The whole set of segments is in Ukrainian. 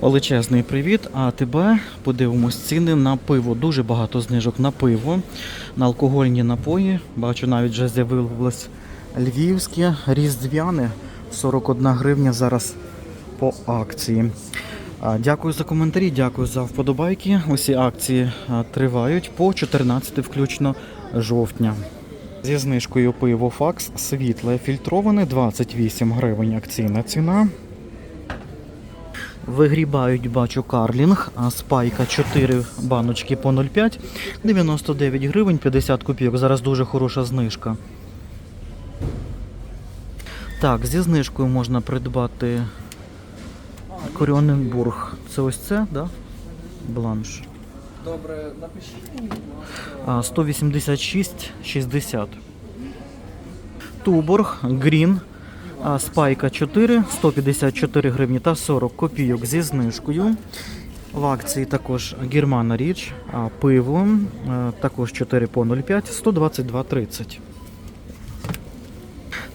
Величезний привіт. А тебе подивимось ціни на пиво. Дуже багато знижок на пиво, на алкогольні напої. Бачу, навіть вже з'явилось львівське, різдвяне. 41 гривня зараз по акції. Дякую за коментарі, дякую за вподобайки. Усі акції тривають по 14 включно жовтня. Зі знижкою пиво Факс світле фільтроване 28 гривень акційна ціна. Вигрібають, бачу, карлінг, а спайка 4 баночки по 0,5, 99 гривень 50 копійок. Зараз дуже хороша знижка. Так, зі знижкою можна придбати Коріоненбург. Це ось це, да? Бланш. Добре, напишіть мені, будь ласка. А, 186,60. Туборг, Грін, а, Спайка 4, 154 гривні та 40 копійок зі знижкою. В акції також Германа Річ, пиво, також 4 по 0,5, 122,30.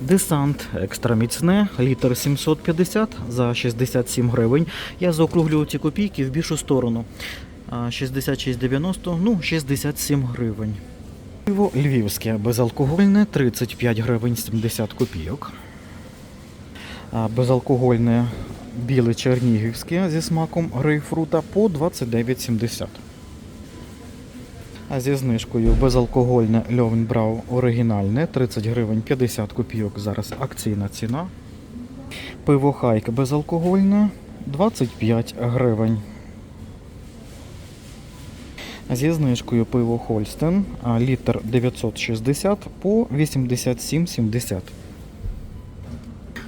Десант екстра міцне, літр 750 за 67 гривень. Я заокруглюю ці копійки в більшу сторону. 66,90, ну 67 гривень. Пиво львівське безалкогольне 35 гривень 70 копійок. Безалкогольне біле чернігівське зі смаком грейпфрута по 29,70. А зі знижкою безалкогольне Льовенбрау оригінальне 30 гривень 50 копійок. Зараз акційна ціна. Пиво Хайк безалкогольне 25 гривень. Зі знижкою пиво Хольстен літр 960 по 87,70.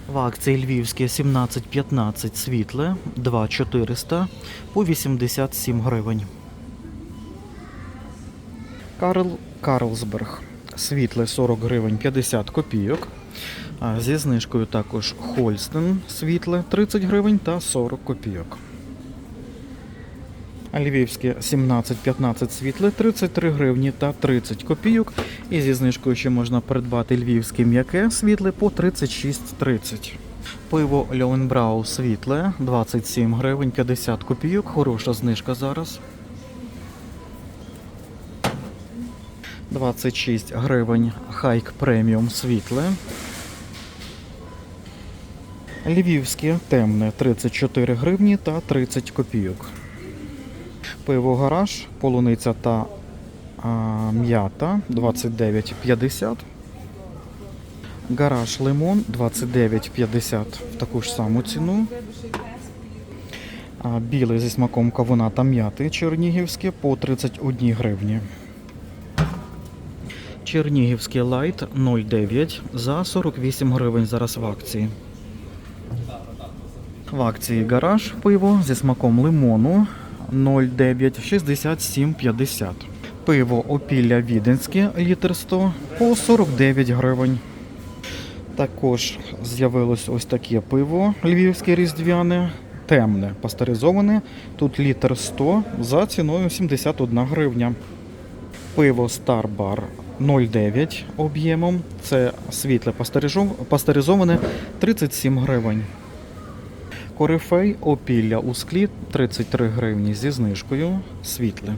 В акції львівське 17,15 світле 2,400 по 87 гривень. Карл Карлсберг. Світле 40 гривень 50 копійок. Зі знижкою також Хольстен світле 30 гривень та 40 копійок. Львівське 17-15 світле 33 гривні та 30 копійок. І зі знижкою ще можна придбати львівське м'яке світле по 36,30. Пиво Льовенбрау світле 27 гривень 50 копійок. Хороша знижка зараз. 26 гривень Хайк преміум світле. Львівське темне 34 гривні та 30 копійок. Пиво гараж, полуниця та а, м'ята 29,50. Гараж лимон 29,50 в таку ж саму ціну. А, білий зі смаком кавуна та м'яти чернігівське по 31 гривні. Чернігівський лайт 0,9 за 48 гривень зараз в акції. В акції гараж пиво зі смаком лимону 0,9 67,50. Пиво опілля віденське літр 100 по 49 гривень. Також з'явилось ось таке пиво львівське різдвяне, темне, пастеризоване. Тут літр 100 за ціною 71 гривня. Пиво Star Bar 0,9 об'ємом. Це світле пастеризоване 37 гривень. Корифей опілля у склі 33 гривні зі знижкою. Світле.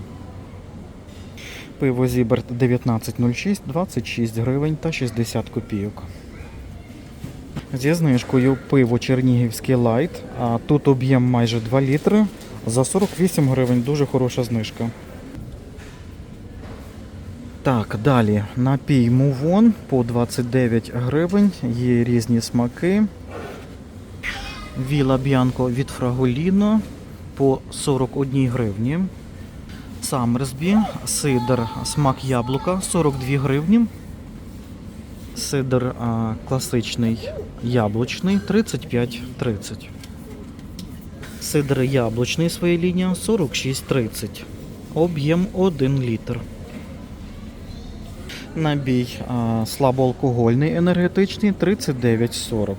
Пиво Зіберт 1906 26 гривень та 60 копійок. Зі знижкою пиво Чернігівський лайт. А тут об'єм майже 2 літри за 48 гривень. Дуже хороша знижка. Так, далі напій Мувон по 29 гривень. Є різні смаки. Віла Б'янко від Фраголіно по 41 гривні. Самерсбі, сидр, смак яблука 42 гривні. Сидр а, класичний яблучний 35,30. Сидр яблучний своя лінія 46,30. Об'єм 1 літр. Набій а, слабоалкогольний енергетичний 39,40.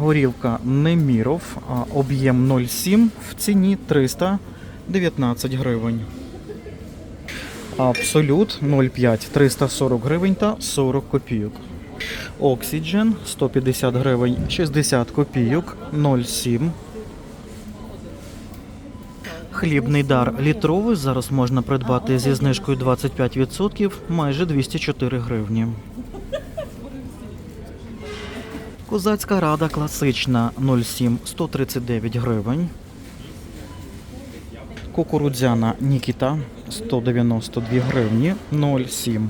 Горілка Неміров, об'єм 0,7 в ціні 319 гривень. Абсолют 0,5 340 гривень та 40 копійок. Oxygen 150 гривень 60 копійок 0,7. Хлібний дар літровий зараз можна придбати зі знижкою 25%, майже 204 гривні. Козацька рада класична 0,7 139 гривень. Кукурудзяна Нікіта 192 гривні 0,7.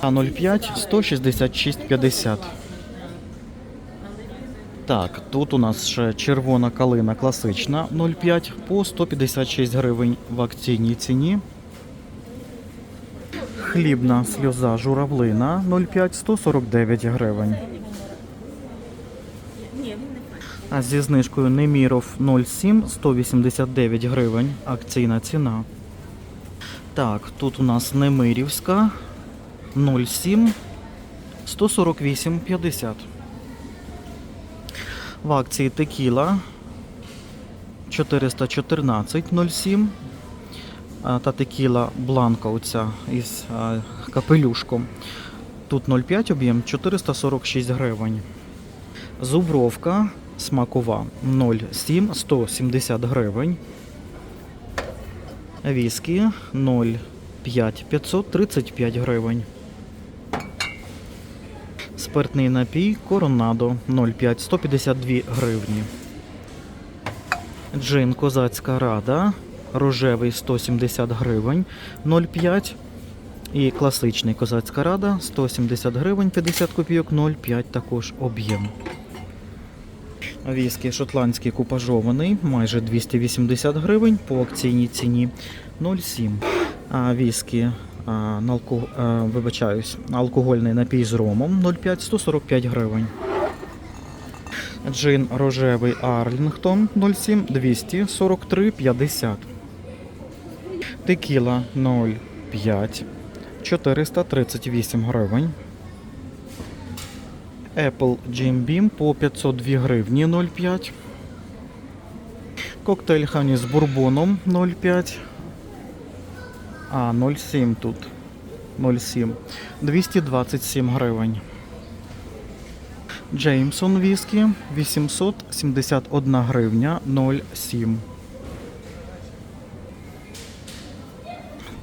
А 0,5 166,50. Так, тут у нас ще червона калина класична 0,5 по 156 гривень в акційній ціні. Хлібна сльоза журавлина 0,5 149 гривень. А зі знижкою Неміров 0,7 189 гривень. Акційна ціна. Так, тут у нас Немирівська 0,7 148,50. В акції текіла 414,07. Та текіла бланка оця із капелюшком. Тут 0,5 об'єм 446 гривень. Зубровка смакова 0,7 170 гривень. Віскі 0,5 535 гривень. Спиртний напій Коронадо 0,5 152 гривні. Джин Козацька Рада рожевий 170 гривень 0,5. І класичний Козацька Рада 170 гривень 50 копійок 0,5 також об'єм. Віскі шотландський купажований майже 280 гривень по акційній ціні 0,7. А віскі а, алко... а, вибачаюсь, алкогольний напій з ромом 0,5 145 гривень. Джин рожевий Арлінгтон 0,7 243,50. Текіла 0,5 438 гривень. Apple Jim Beam по 502 гривні 0,5. Коктейль Хані з бурбоном 0,5. А, 0,7 тут. 0,7. 227 гривень. Джеймсон віскі 871 гривня 0,7.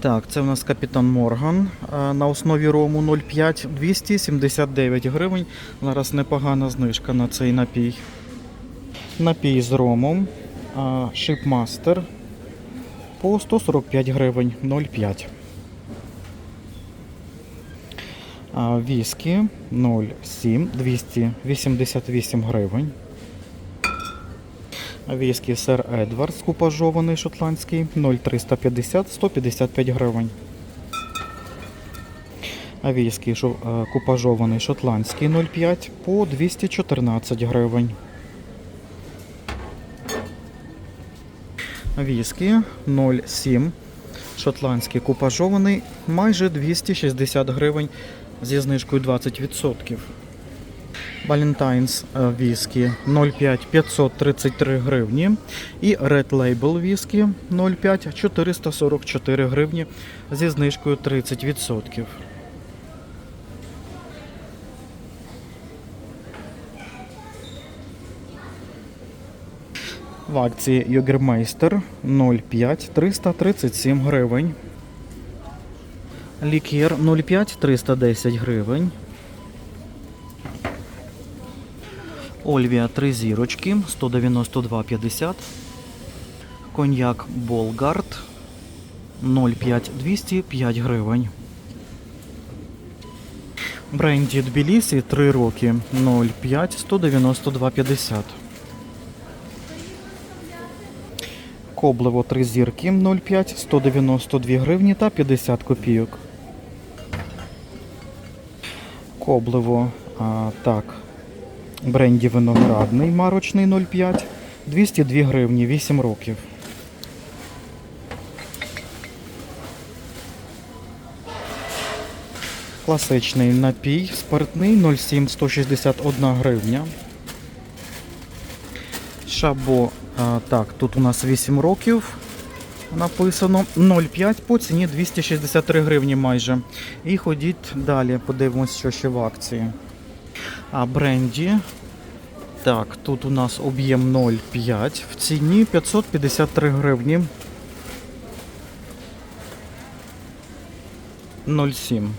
Так, це в нас капітан Морган на основі рому 0,5 279 гривень. Зараз непогана знижка на цей напій. Напій з ромом. а, Шипмастер по 145 гривень 0,5. А, Віскі 0,7 288 гривень. Віскі сер Едвардс купажований шотландський 0,350 155 гривень. Віскі е, купажований шотландський 0,5 по 214 гривень. Віскі 0,7 шотландський купажований майже 260 гривень зі знижкою 20%. Е, віскі 0,5 533 гривні. І Red Label віскі 0,5 444 гривні зі знижкою 30%. В акції Йогермейстер 0,5 337 гривень. Лікер 0,5 310 гривень. Ольвія 3 зірочки 192,50. Коньяк Болгард 0,5 205 гривень. Бренді Тбілісі 3 роки 0,5 192,50. Коблево 3 зірки 0,5 192 гривні та 50 копійок. Коблево, а, так, бренді виноградний марочний 0,5 202 гривні 8 років. Класичний напій спиртний 0,7 161 гривня. Шабо, а, так, тут у нас 8 років. написано 0,5 по ціні 263 гривні майже. І ходіть далі, подивимось, що ще в акції. А бренді. Так, тут у нас об'єм 0,5 в ціні 553 гривні. 0,7.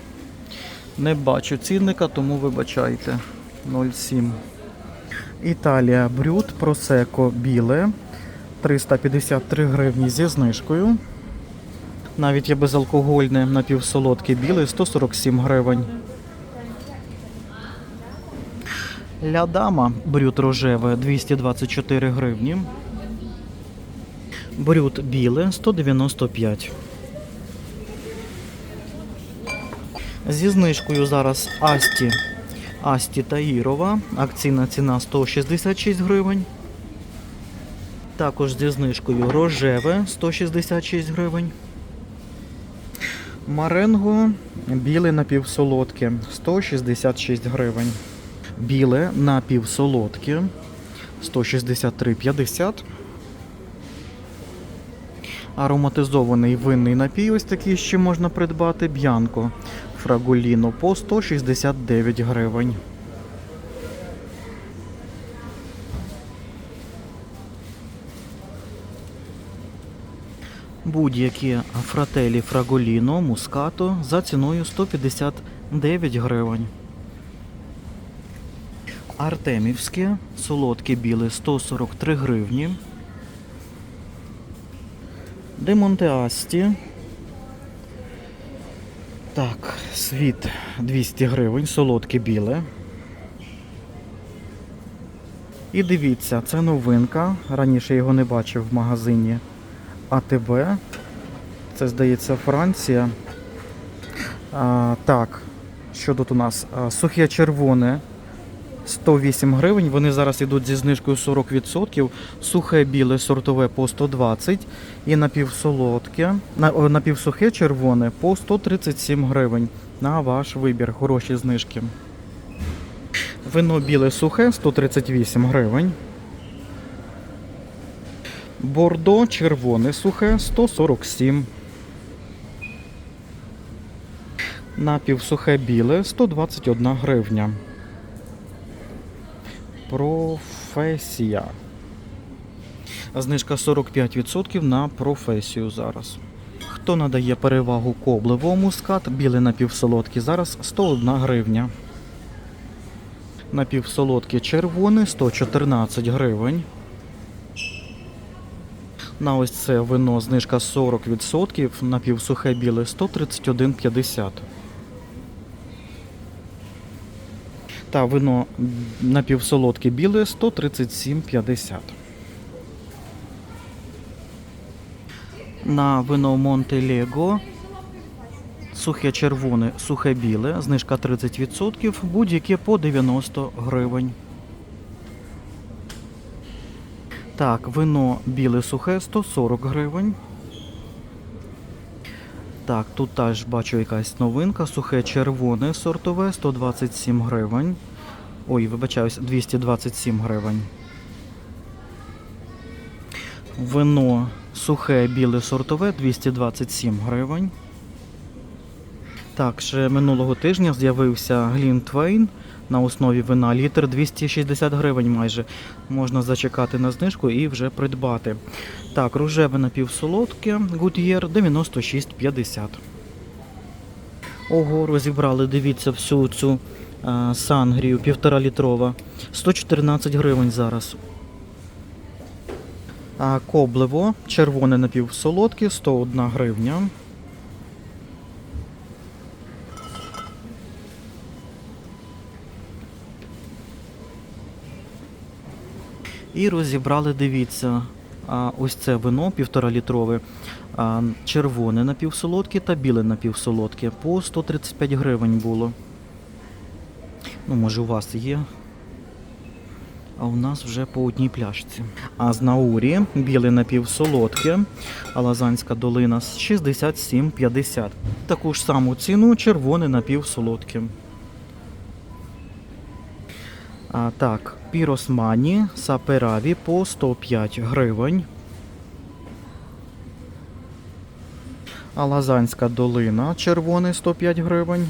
Не бачу цінника, тому вибачайте. 0,7. Італія брют просеко біле 353 гривні зі знижкою. Навіть є безалкогольне напівсолодке біле 147 гривень. Лядама брют рожеве 224 гривні. Брют біле 195. Зі знижкою зараз Асті. Асті Таїрова. Акційна ціна 166 гривень. Також зі знижкою рожеве 166 гривень. Маренго біле напівсолодке 166 гривень. Біле напівсолодке 163,50. Ароматизований винний напій, ось такий ще можна придбати. Б'янко Фрагуліно по 169 гривень. Будь-які фрателі Фраголіно Мускато за ціною 159 гривень. Артемівське солодке біле 143 гривні. Демонтеасті. Так, світ 200 гривень, солодке біле. І дивіться, це новинка. Раніше його не бачив в магазині АТБ. Це, здається, Франція. А, так, що тут у нас? Сухе червоне 108 гривень. Вони зараз йдуть зі знижкою 40%. Сухе біле сортове по 120 і напівсолодке, напівсухе червоне по 137 гривень. На ваш вибір. Хороші знижки. Вино біле сухе 138 гривень. Бордо червоне сухе 147. Напівсухе біле 121 гривня. Професія. Знижка 45% на професію зараз. Хто надає перевагу коблевому мускат, біле напівсолодкі зараз 101 гривня. Напівсолодкі червоне 114 гривень. На ось це вино знижка 40%, напівсухе біле 131,50. Та вино напівсолодке біле 137,50. На вино Монте Лего сухе червоне, сухе біле, знижка 30%, будь-яке по 90 гривень. Так, вино біле сухе 140 гривень. Так, тут теж бачу якась новинка. Сухе червоне сортове 127 гривень. Ой, вибачаюсь, 227 гривень. Вино сухе біле сортове 227 гривень. Так, ще минулого тижня з'явився Глінтвейн на основі вина літр 260 гривень майже. Можна зачекати на знижку і вже придбати. Так, рожеве напівсолодке Goodyear 96,50. Ого, розібрали, дивіться, всю цю а, сангрію, півтора літрова. 114 гривень зараз. А коблево, червоне напівсолодке, 101 гривня. І розібрали, дивіться, ось це вино півтора літрове, а, червоне напівсолодке та біле напівсолодке. По 135 гривень було. Ну, може, у вас є. А у нас вже по одній пляшці. А з Наурі біле напівсолодке, а Лазанська долина 67,50. Таку ж саму ціну червоне напівсолодке. А, так, піросмані сапераві по 105 гривень. А Лазанська долина червоний 105 гривень.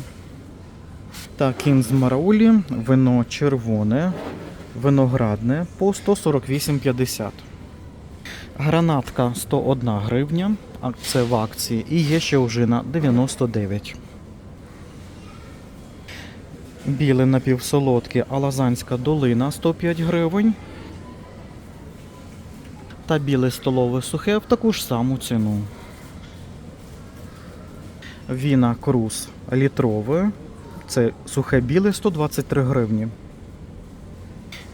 Та кінз Мараулі, вино червоне, виноградне по 148,50. Гранатка 101 гривня, це в акції. І є ще ожина 99. Біле напівсолодке Алазанська долина 105 гривень. Та біле столове сухе в таку ж саму ціну. Віна Круз літрове. Це сухе біле 123 гривні.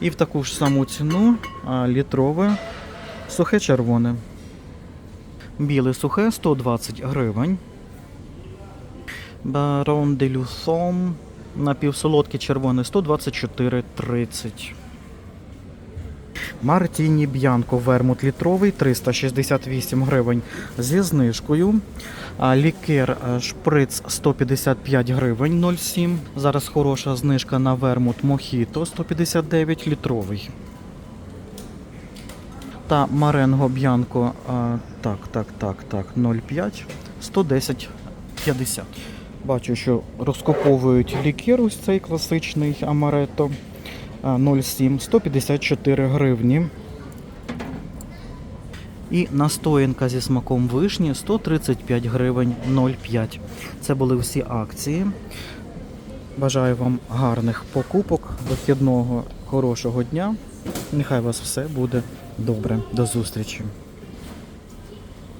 І в таку ж саму ціну літрове сухе червоне. Біле сухе 120 гривень. Барон де Люсон напівсолодке червоне 124,30. Мартіні Б'янко вермут літровий 368 гривень зі знижкою. Лікер шприц 155 гривень 0,7. Зараз хороша знижка на вермут Мохіто 159 літровий. Та Маренго Б'янко, так, так, так, так, 0,5, 110,50. Бачу, що розкуповують лікер ось цей класичний Амарето. 0,7, 154 гривні. І настоянка зі смаком вишні 135 гривень 0,5. Це були всі акції. Бажаю вам гарних покупок, вихідного, хорошого дня. Нехай вас все буде добре. До зустрічі.